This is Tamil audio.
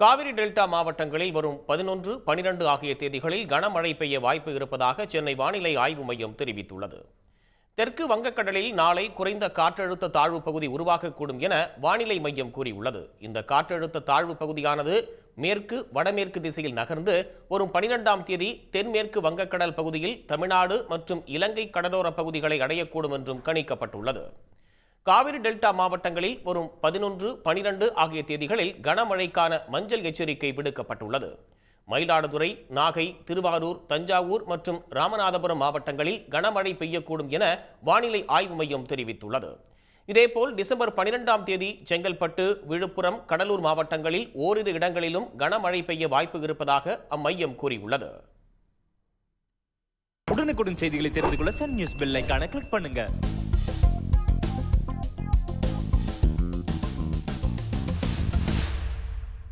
காவிரி டெல்டா மாவட்டங்களில் வரும் பதினொன்று பனிரெண்டு ஆகிய தேதிகளில் கனமழை பெய்ய வாய்ப்பு இருப்பதாக சென்னை வானிலை ஆய்வு மையம் தெரிவித்துள்ளது. தெற்கு வங்கக்கடலில் நாளை குறைந்த காற்றழுத்த தாழ்வு பகுதி உருவாகக்கூடும் என வானிலை மையம் கூறியுள்ளது. இந்த காற்றழுத்த தாழ்வு பகுதியானது மேற்கு வடமேற்கு திசையில் நகர்ந்து வரும் பனிரெண்டாம் தேதி தென்மேற்கு வங்கக்கடல் பகுதியில் தமிழ்நாடு மற்றும் இலங்கை கடலோர பகுதிகளை அடையக்கூடும் என்றும் கணிக்கப்பட்டுள்ளது. காவிரி டெல்டா மாவட்டங்களில் வரும் பதினொன்று பனிரெண்டு ஆகிய தேதிகளில் கனமழைக்கான மஞ்சள் எச்சரிக்கை விடுக்கப்பட்டுள்ளது. மயிலாடுதுறை நாகை திருவாரூர் தஞ்சாவூர் மற்றும் ராமநாதபுரம் மாவட்டங்களில் கனமழை பெய்யக்கூடும் என வானிலை ஆய்வு மையம் தெரிவித்துள்ளது. இதேபோல் டிசம்பர் பனிரெண்டாம் தேதி செங்கல்பட்டு விழுப்புரம் கடலூர் மாவட்டங்களில் ஓரிரு இடங்களிலும் கனமழை பெய்ய வாய்ப்பு இருப்பதாக அம்மையம் கூறியுள்ளது. உடனுக்குடன் செய்திகளை தெரிந்து கொள்ள சன் நியூஸ் பெல் ஐக்கான கிளிக் பண்ணுங்க.